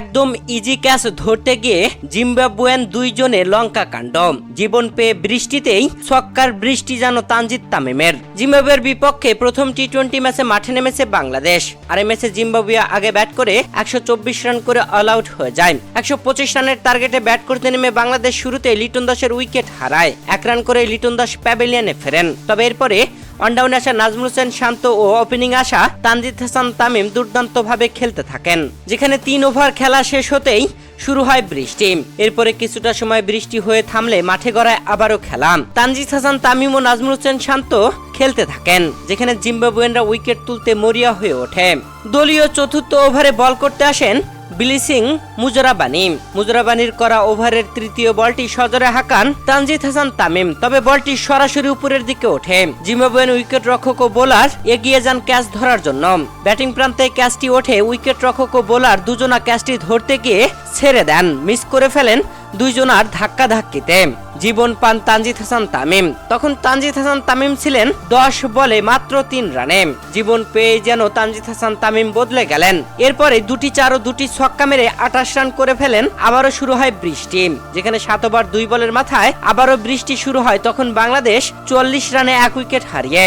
একদম easy catch ধরতে গিয়ে জিম্বাবুয়ান দুইজনে লঙ্কা কাণ্ড। জীবন পেয়ে বৃষ্টিতেই ছক্কার বৃষ্টি যেন তানজিদ তামিমের। জিম্বাবুয়ের বিপক্ষে প্রথম টি টোয়েন্টি ম্যাচে মাঠে নেমেছে বাংলাদেশ। আর এই ম্যাচে জিম্বাবুয়ে আগে ব্যাট করে একশো চব্বিশ রান করে অল আউট হয়ে যায়। একশো পঁচিশ রানের টার্গেটে ব্যাট করতে নেমে বাংলাদেশ শুরুতে লিটন দাসের উইকেট হারায়। এক রান করে লিটন দাস প্যাভিলিয়নে ফেরেন। তবে এরপরে অনডাউনে আসা নাজমুল হোসেন শান্ত ও ওপেনিং আসা তানজিদ হাসান তামিম দুর্দান্তভাবে খেলতে থাকেন। যেখানে তিন ওভার খেলা শেষ হতেই শুরু হয় বৃষ্টি। এরপরে কিছুটা সময় বৃষ্টি হয়ে থামলে মাঠে গড়ায় আবারও খেলা। তানজিদ হাসান তামিম ও নাজমুল হোসেন শান্ত খেলতে থাকেন, যেখানে জিম্বাবুয়েনরা উইকেট তুলতে মরিয়া হয়ে ওঠে। দলীয় চতুর্থ ওভারে বল করতে আসেন বিলিসিং মুজরাবানি। মুজরাবানির করা ওভারের তৃতীয় বলটি সজরে হাকান তানজিদ হাসান তামিম, তবে বলটি সরাসরি উপরের দিকে ওঠে। জিম্বাবুয়ান উইকেট রক্ষক ও বোলার এগিয়ে যান ক্যাচ ধরার জন্য। ব্যাটিং প্রান্তে ক্যাচটি ওঠে উইকেট রক্ষক ও বোলার দুজনা ক্যাচটি ধরতে গিয়ে ছেড়ে দেন। মিস করে ফেলেন দুইজনার ধাক্কা ধাক্কিতে জীবন পান তানজিদ হাসান তামিম। তখন তানজিদ হাসান তামিম ছিলেন দশ বলে মাত্র তিন রানে। জীবন পেয়ে যেন তানজিদ হাসান তামিম বদলে গেলেন। এরপরে দুটি চার ও দুটি ছক্কা মেরে আঠাশ রান করে ফেলেন। আবারও শুরু হয় বৃষ্টি। যেখানে সাত দুই বলের মাথায় আবারও বৃষ্টি শুরু হয়, তখন বাংলাদেশ চল্লিশ রানে এক উইকেট হারিয়ে।